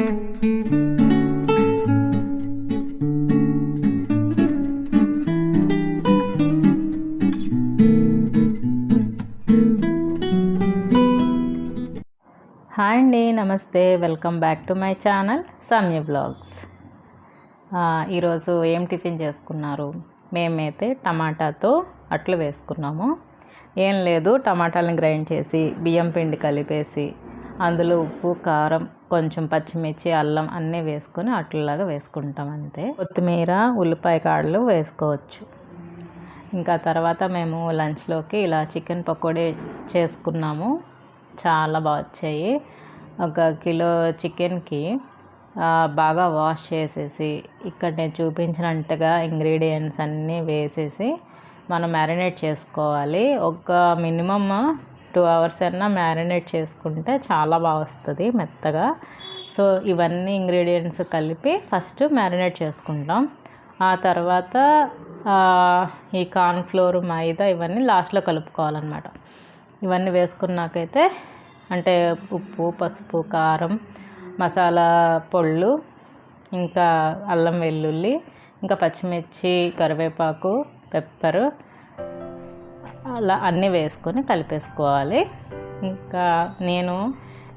Hi అండి నమస్తే. Welcome back to my channel Samya blogs. ఈరోజు ఏం టిఫిన్ చేసుకున్నారు? మేమైతే టమాటాతో అట్లు వేసుకున్నాము. ఏం లేదు టమాటాలను గ్రైండ్ చేసి బియ్యం పిండి కలిపేసి అందులో ఉప్పు కారం కొంచెం పచ్చిమిర్చి అల్లం అన్నీ వేసుకొని అట్లలాగా వేసుకుంటాం అంతే. కొత్తిమీర ఉల్లిపాయ కాడలు వేసుకోవచ్చు. ఇంకా తర్వాత మేము లంచ్లోకి ఇలా చికెన్ పకోడీ చేసుకున్నాము. చాలా బాగా వచ్చాయి. ఒక కిలో చికెన్కి బాగా వాష్ చేసేసి ఇక్కడ నేను చూపించినట్టుగా ఇంగ్రీడియంట్స్ అన్నీ వేసేసి మనం మ్యారినేట్ చేసుకోవాలి. ఒక మినిమమ్ టూ అవర్స్ అయినా మ్యారినేట్ చేసుకుంటే చాలా బాగా వస్తుంది మెత్తగా. సో ఇవన్నీ ఇంగ్రీడియంట్స్ కలిపి ఫస్ట్ మ్యారినేట్ చేసుకుంటాం. ఆ తర్వాత ఈ కార్న్ఫ్లోర్ మైదా ఇవన్నీ లాస్ట్లో కలుపుకోవాలన్నమాట. ఇవన్నీ వేసుకున్నాకైతే అంటే ఉప్పు పసుపు కారం మసాలా పొళ్ళు ఇంకా అల్లం వెల్లుల్లి ఇంకా పచ్చిమిర్చి కరివేపాకు పెప్పరు అలా అన్నీ వేసుకొని కలిపేసుకోవాలి. ఇంకా నేను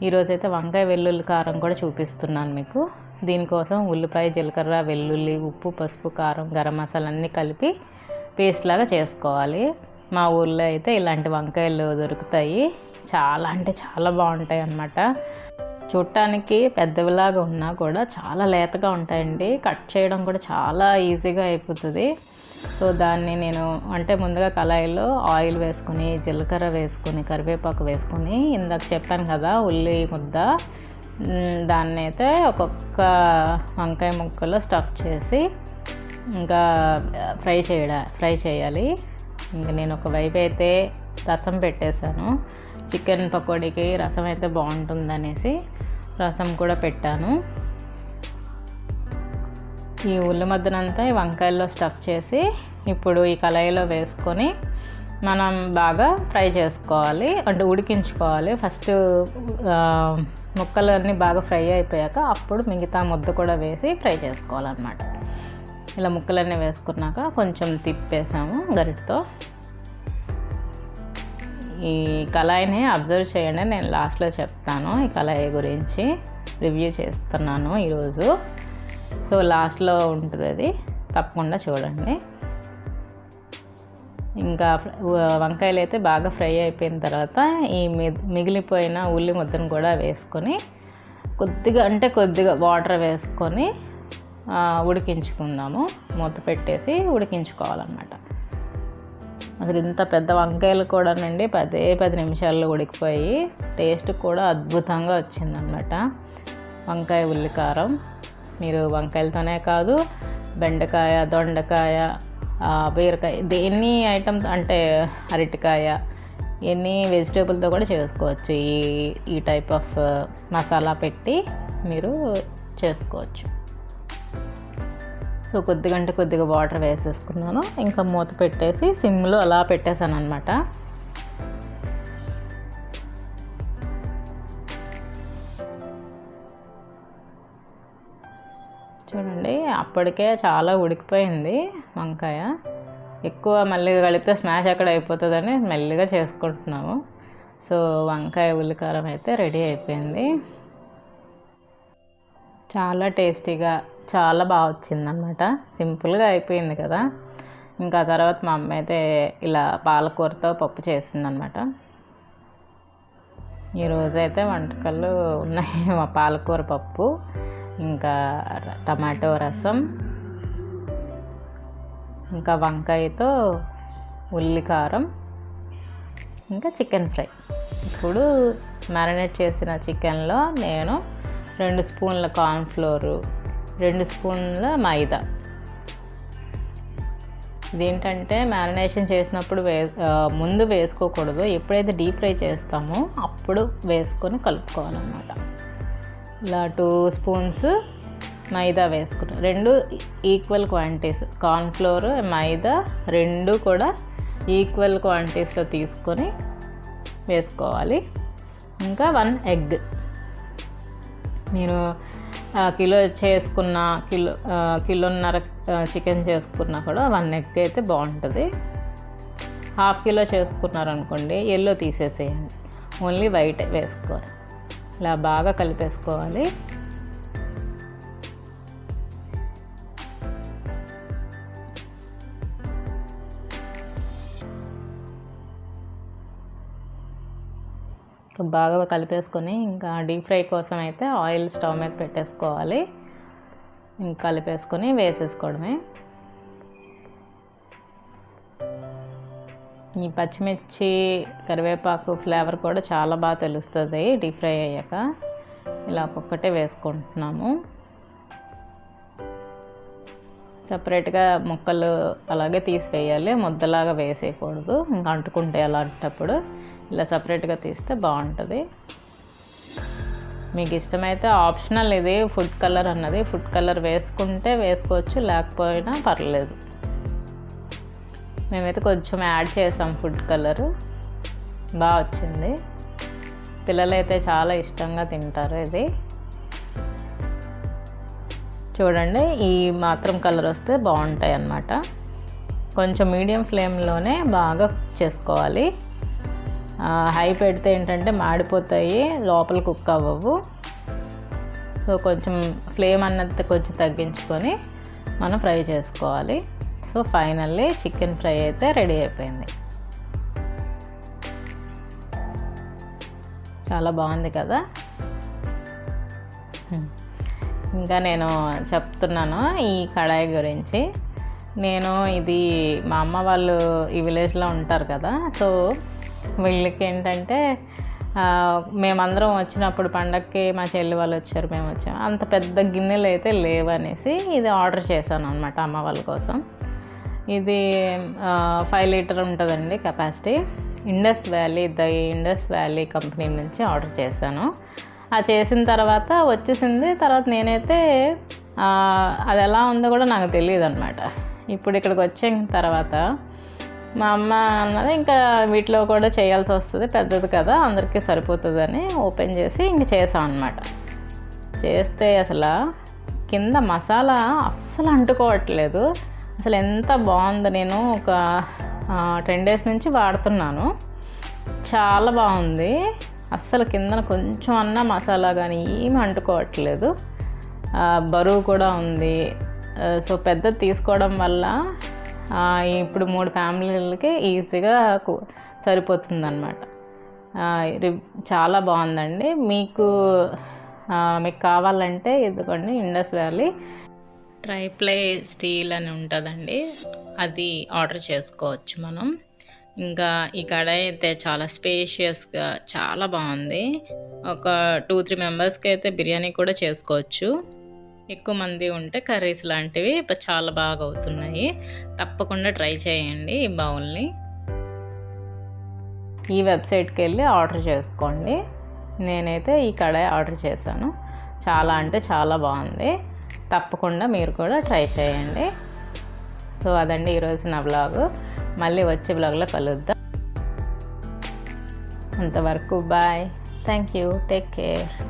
ఈరోజైతే వంకాయ వెల్లుల్లి కారం కూడా చూపిస్తున్నాను మీకు. దీనికోసం ఉల్లిపాయ జీలకర్ర వెల్లుల్లి ఉప్పు పసుపు కారం గరం మసాలా అన్నీ కలిపి పేస్ట్ లాగా చేసుకోవాలి. మా ఊర్లో అయితే ఇలాంటి వంకాయలు దొరుకుతాయి. చాలా అంటే చాలా బాగుంటాయి అన్నమాట. చూడటానికి పెద్దవిలాగా ఉన్నా కూడా చాలా లేతగా ఉంటాయండి. కట్ చేయడం కూడా చాలా ఈజీగా అయిపోతుంది. సో దాన్ని నేను అంటే ముందుగా కళాయిలో ఆయిల్ వేసుకొని జీలకర్ర వేసుకొని కరివేపాకు వేసుకొని ఇందాక చెప్పాను కదా ఉల్లి ముద్ద. దాన్ని అయితే ఒక్కొక్క వంకాయ ముక్కలో స్టఫ్ చేసి ఇంకా ఫ్రై చేయడా ఫ్రై చేయాలి. ఇంకా నేను ఒక వైపు అయితే రసం పెట్టేశాను. చికెన్ పకోడీకి రసం అయితే బాగుంటుందనేసి రసం కూడా పెట్టాను. ఈ ఉల్లి మద్దనంతా ఈ వంకాయల్లో స్టఫ్ చేసి ఇప్పుడు ఈ కళాయిలో వేసుకొని మనం బాగా ఫ్రై చేసుకోవాలి అంటే ఉడికించుకోవాలి. ఫస్ట్ ముక్కలన్నీ బాగా ఫ్రై అయిపోయాక అప్పుడు మిగతా ముద్ద కూడా వేసి ఫ్రై చేసుకోవాలన్నమాట. ఇలా ముక్కలన్నీ వేసుకున్నాక కొంచెం తిప్పేసాము గరిటతో. ఈ కళాయిని అబ్జర్వ్ చేయండి నేను లాస్ట్లో చెప్తాను ఈ కళాయి గురించి. రివ్యూ చేస్తున్నాను ఈరోజు. సో లాస్ట్లో ఉంటుంది అది. తప్పకుండా చూడండి. ఇంకా వంకాయలు అయితే బాగా ఫ్రై అయిపోయిన తర్వాత ఈ మిగిలిపోయిన ఉల్లి ముద్దను కూడా వేసుకొని కొద్దిగా అంటే కొద్దిగా వాటర్ వేసుకొని ఉడికించుకుందాము. మూత పెట్టేసి ఉడికించుకోవాలన్నమాట. అసలు ఇంత పెద్ద వంకాయలు కూడానండి పదే పది నిమిషాల్లో ఉడికిపోయి టేస్ట్ కూడా అద్భుతంగా వచ్చిందన్నమాట. వంకాయ ఉల్లికారం మీరు వంకాయలతోనే కాదు బెండకాయ దొండకాయ బీరకాయ దేన్ని ఐటమ్స్ అంటే అరటికాయ ఎన్ని వెజిటేబుల్తో కూడా చేసుకోవచ్చు. ఈ ఈ టైప్ ఆఫ్ మసాలా పెట్టి మీరు చేసుకోవచ్చు. సో కొద్దిగంటే కొద్దిగా వాటర్ వేసేసుకున్నాను. ఇంకా మూత పెట్టేసి సిమ్లో అలా పెట్టేశాను అనమాట అప్పటికే చాలా ఉడికిపోయింది వంకాయ. ఎక్కువ మళ్ళీ కలిపితే స్మాష్ ఎక్కడ అయిపోతుందని మెల్లిగా చేసుకుంటున్నాము. సో వంకాయ ఉల్లికారం అయితే రెడీ అయిపోయింది. చాలా టేస్టీగా చాలా బాగా వచ్చిందనమాట సింపుల్గా అయిపోయింది కదా. ఇంకా తర్వాత మా అమ్మ అయితే ఇలా పాలకూరతో పప్పు చేసిందనమాట ఈరోజైతే వంటకాలు ఉన్నాయి మా పాలకూర పప్పు. ఇంకా టమాటో రసం ఇంకా వంకాయతో ఉల్లికారం ఇంకా చికెన్ ఫ్రై. ఇప్పుడు మ్యారినేట్ చేసిన చికెన్లో నేను రెండు స్పూన్ల కార్న్ఫ్లోరు రెండు స్పూన్ల మైదా. ఇదేంటంటే మ్యారినేషన్ చేసినప్పుడు వే ముందు వేసుకోకూడదు. ఎప్పుడైతే డీప్ ఫ్రై చేస్తామో అప్పుడు వేసుకొని కలుపుకోవాలన్నమాట. ఇలా టూ స్పూన్స్ మైదా వేసుకుంటాం. రెండు ఈక్వల్ క్వాంటిటీస్ కార్న్ఫ్లోర్ మైదా రెండు కూడా ఈక్వల్ క్వాంటిటీస్లో తీసుకొని వేసుకోవాలి. ఇంకా వన్ ఎగ్ నేను కిలో చేసుకున్న కిలో కిలోన్నర చికెన్ చేసుకున్నా కూడా వన్ ఎగ్ అయితే బాగుంటుంది. హాఫ్ కిలో చేసుకున్నారనుకోండి ఎల్లో తీసేసేయండి. ఓన్లీ వైట్ వేసుకోవాలి. ఇలా బాగా కలిపేసుకోవాలి. బాగా కలిపేసుకొని ఇంకా డీప్ ఫ్రై కోసం అయితే ఆయిల్ స్టవ్ మీద పెట్టేసుకోవాలి. ఇంకా కలిపేసుకొని వేసేసుకోవడమే. ఈ పచ్చిమిర్చి కరివేపాకు ఫ్లేవర్ కూడా చాలా బాగా తెలుస్తుంది డీప్ ఫ్రై అయ్యాక. ఇలా ఒక్కొక్కటే వేసుకుంటున్నాము. సపరేట్గా ముక్కలు అలాగే తీసివేయాలి ముద్దలాగా వేసేయకూడదు ఇంకా అంటుకుంటే అలాంటప్పుడు ఇలా సపరేట్గా తీస్తే బాగుంటుంది. మీకు ఇష్టమైతే ఆప్షనల్ ఇది ఫుడ్ కలర్ అన్నది. ఫుడ్ కలర్ వేసుకుంటే వేసుకోవచ్చు లేకపోయినా పర్లేదు. మేమైతే కొంచెం యాడ్ చేసాం ఫుడ్ కలర్. బాగా వచ్చింది. పిల్లలైతే చాలా ఇష్టంగా తింటారు ఇది. చూడండి ఈ మాత్రం కలర్ వస్తే బాగుంటాయి అన్నమాట. కొంచెం మీడియం ఫ్లేమ్లోనే బాగా కుక్ చేసుకోవాలి హై పెడితే ఏంటంటే మాడిపోతాయి లోపల కుక్ అవ్వవు. సో కొంచెం ఫ్లేమ్ అన్నది కొంచెం తగ్గించుకొని మనం ఫ్రై చేసుకోవాలి. సో ఫైనల్లీ చికెన్ ఫ్రై అయితే రెడీ అయిపోయింది. చాలా బాగుంది కదా? ఇంకా నేను చెప్తున్నాను ఈ కడాయి గురించి. నేను ఇది మా అమ్మ వాళ్ళు ఈ విలేజ్లో ఉంటారు కదా సో వీళ్ళకి ఏంటంటే మేమందరం వచ్చినప్పుడు పండగకి మా చెల్లి వాళ్ళు వచ్చారు మేము వచ్చాము అంత పెద్ద గిన్నెలు అయితే లేవనేసి ఇది ఆర్డర్ చేశాను అనమాట అమ్మ వాళ్ళ కోసం. ఇది ఫైవ్ లీటర్ ఉంటుందండి capacity Indus Valley the Indus Valley company నుంచి ఆర్డర్ చేశాను. ఆ చేసిన తర్వాత వచ్చేసింది. తర్వాత నేనైతే అది ఎలా ఉందో కూడా నాకు తెలియదు అనమాట ఇప్పుడు ఇక్కడికి వచ్చిన తర్వాత మా అమ్మ అన్నది ఇంకా వీటిలో కూడా చేయాల్సి వస్తుంది పెద్దది కదా అందరికీ సరిపోతుందని ఓపెన్ చేసి ఇంక చేసాం అనమాట చేస్తే అసలు కింద మసాలా అస్సలు అంటుకోవట్లేదు. అసలు ఎంత బాగుందో నేను ఒక టెన్ డేస్ నుంచి వాడుతున్నాను. చాలా బాగుంది. అస్సలు కిందన కొంచెం అన్న మసాలా కానీ ఏమి అంటుకోవట్లేదు. బరువు కూడా ఉంది. సో పెద్దది తీసుకోవడం వల్ల ఇప్పుడు మూడు ఫ్యామిలీలకి ఈజీగా సరిపోతుందన్నమాట. చాలా బాగుందండి. మీకు మీకు కావాలంటే ఇదిగోండి ఇండస్ వ్యాలీ ట్రైప్లే స్టీల్ అని ఉంటుందండి. అది ఆర్డర్ చేసుకోవచ్చు మనం. ఇంకా ఈ కడాయి అయితే చాలా స్పేషియస్గా చాలా బాగుంది. ఒక టూ త్రీ మెంబర్స్కి అయితే బిర్యానీ కూడా చేసుకోవచ్చు. ఎక్కువ మంది ఉంటే కర్రీస్ లాంటివి చాలా బాగా అవుతున్నాయి. తప్పకుండా ట్రై చేయండి ఈ బౌల్ని ఈ వెబ్సైట్కి వెళ్ళి ఆర్డర్ చేసుకోండి. నేనైతే ఈ కడాయి ఆర్డర్ చేశాను. చాలా అంటే చాలా బాగుంది. తప్పకుండా మీరు కూడా ట్రై చేయండి. సో అదండి ఈరోజు నా బ్లాగ్. మళ్ళీ వచ్చే బ్లాగ్లో కలుద్దాం. అంతవరకు bye. Thank you. Take care.